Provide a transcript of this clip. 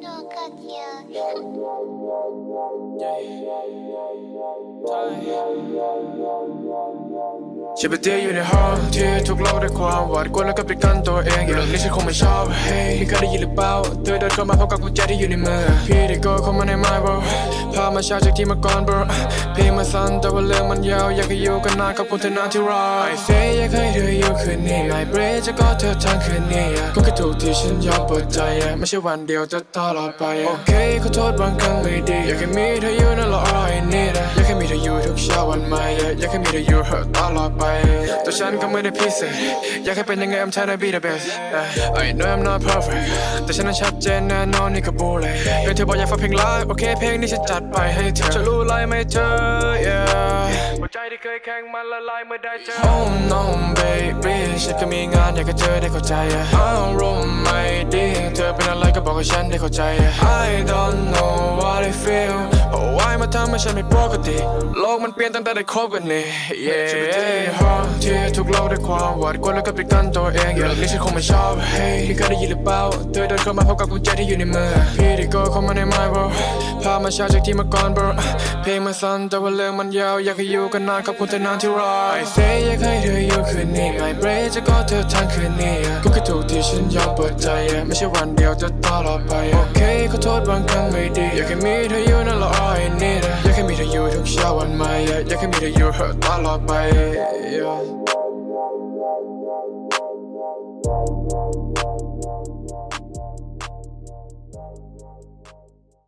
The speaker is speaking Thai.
Snow cut you. Time. ฉันไปเตี้ยอยู่ในห้องที่ถูกโลกด้วยความหวาดกลัวและก็ปิดกั้นตัวเองอย่างนี้ฉันคงไม่ชอบเฮ้ยนี่เคยได้ยินหรือเปล่าเธอเดินเข้ามาพบกับกุญแจที่อยู่ในมือพี่ได้โกเข้ามาในไม้บอพามาเช่าจากที่มาก่อนบอเพี่มาสั้นแต่ว่าเรื่องมันยาวอยากให้อยู่กันนานกับคนเธอนานที่รอ I say อยากให้เธออยู่คืนนี้ My breath จะก็เธอทั้งคืนนี้ก็แค่ถูกที่ฉันยอมเปิดใจไม่ใช่วันเดียวจะตลอดไปโอเคขอโทษบางครั้งไม่ดีอยากให้มีเธออยู่นั่น ธออยู่ทุกเช้าวันใหม่ อยากให้มีเธออยู่ตลอดไปแต่ฉันก็ไม่ได้พิเศษ อยากให้เป็นยังไง I'm trying to be the best I know I'm not perfect แต่ฉันนั้นชัดเจนแน่นอนนี่ก็บูเลยเพื่เธอบอกอยากฟังเพลงไลฟ์โอเคเพลงนี้ฉันจัดไปให้เธอจะรู้ไรไหมเธอ yeah หัวใจที่เคยแข็งมันละลายเมื่อได้เจอ Oh no baby ฉันก็มีงานอยากให้เธอได้เข้าใจอารมณ์ไม่ เธอเป็นอะไรก็บอกให้ฉันได้เข้าใจ I don't know what I feel เพราะว่ามาทำให้ฉันไม่ปกติ โลกมันเปลี่ยนตั้งแต่ได้คบกันนี่ yeah ชีวิต ที่ห้องที่ถูกเล่าด้วยความหวาดกลัวแล้วก็ปิดกั้นตัวเองอย่างนี้ฉันคงไม่ชอบ เฮ้ยพี่เคยได้ยินหรือเปล่าเธอเดินเข้ามาพร้อมกับกุญแจที่อยู่ในมือ พี่ได้ก็เข้ามาใน my world พามาเช้าจากที่เมาก่อน bro เพลงมันสั้นแต่ว่าเรื่องมันยาวอยากให้อยู่กันนานขอบคุณเธอนานที่รอ I say อยากให้เธออยู่คืนนี้ my break จะกอดเธอทั้งคืนนี้ก็แค่ถูกที่ฉันยอมเปิดใจ ไม่ใช่วันเดียวจะตลอดไป โอเคขอโทษบางครั้งไม่ดีอยากให้มีเธออยู่นั่นละ all I need อยากให้มีเธออยู่ทุกเช้าวันใหม่อยากให้มีเธออยู่ตลอดไป yeah Bye.